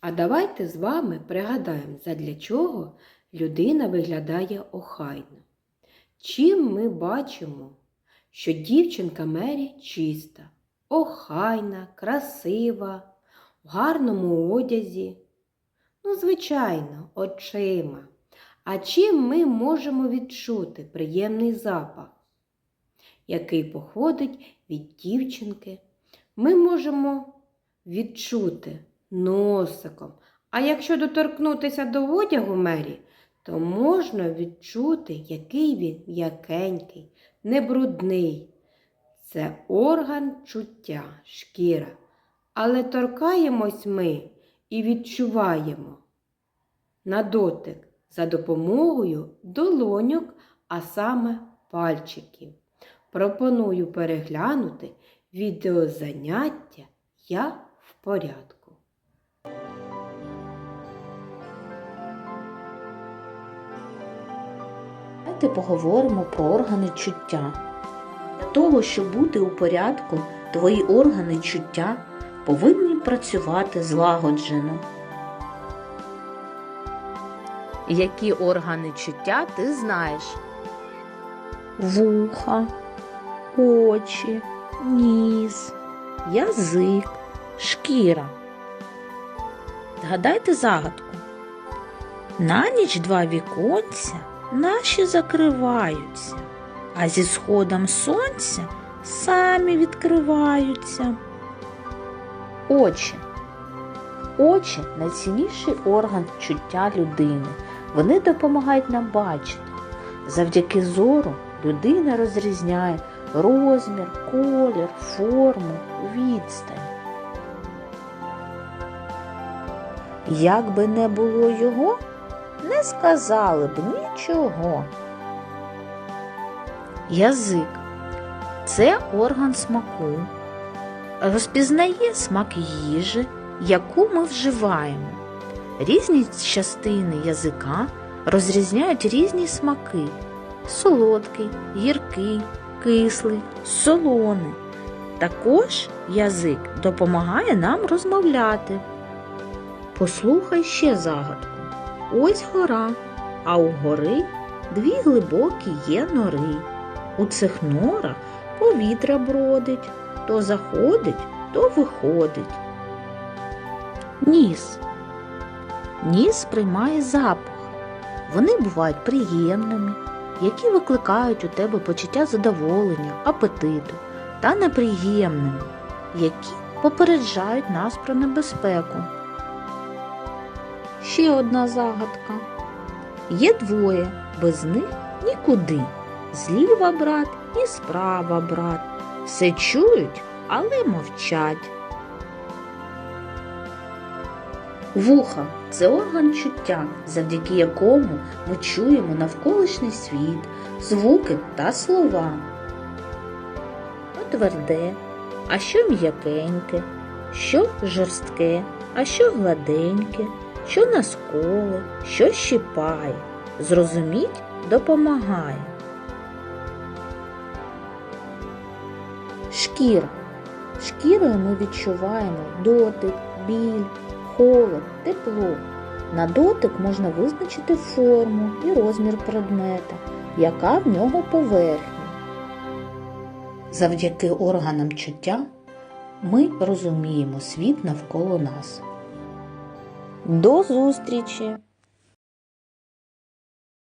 А давайте з вами пригадаємо, задля чого людина виглядає охайно. Чим ми бачимо, що дівчинка Мері чиста, охайна, красива, в гарному одязі? Ну, звичайно, очима. А чим ми можемо відчути приємний запах, який походить від дівчинки? Ми можемо відчути носиком. А якщо доторкнутися до одягу Мері, то можна відчути, який він м'якенький, не брудний. Це орган чуття, шкіра. Але торкаємось ми і відчуваємо на дотик за допомогою долоньок, а саме пальчиків. Пропоную переглянути відеозаняття Я в порядку. Давайте поговоримо про органи чуття. Для того, щоб бути у порядку, твої органи чуття повинні працювати злагоджено. Які органи чуття ти знаєш? Вуха, очі, ніс, язик, шкіра. Згадайте загадку. На ніч два віконця наші закриваються, а зі сходом сонця самі відкриваються. Очі. Очі найцінніший орган чуття людини. Вони допомагають нам бачити. Завдяки зору людина розрізняє розмір, колір, форму, відстань. Як би не було його, не сказали б нічого. Язик це орган смаку. Розпізнає смак їжі, яку ми вживаємо. Різні частини язика розрізняють різні смаки: солодкий, гіркий, кислий, солоний. Також язик допомагає нам розмовляти. Послухай ще загадку. Ось гора, а у гори дві глибокі є нори. У цих норах повітря бродить, то заходить, то виходить. Ніс. Ніс приймає запах. Вони бувають приємними, які викликають у тебе почуття задоволення, апетиту, та неприємними, які попереджають нас про небезпеку. Ще одна загадка. Є двоє, без них нікуди. Зліва брат і справа брат. Все чують, але мовчать. Вуха це орган чуття, завдяки якому ми чуємо навколишній світ, звуки та слова. Що тверде, а що м'якеньке, що жорстке, а що гладеньке, що насколе, що щипає. Зрозуміть допомагає. Шкіра. Шкірою ми відчуваємо дотик, біль, холод, тепло. На дотик можна визначити форму і розмір предмета, яка в нього поверхня. Завдяки органам чуття ми розуміємо світ навколо нас. До зустрічі!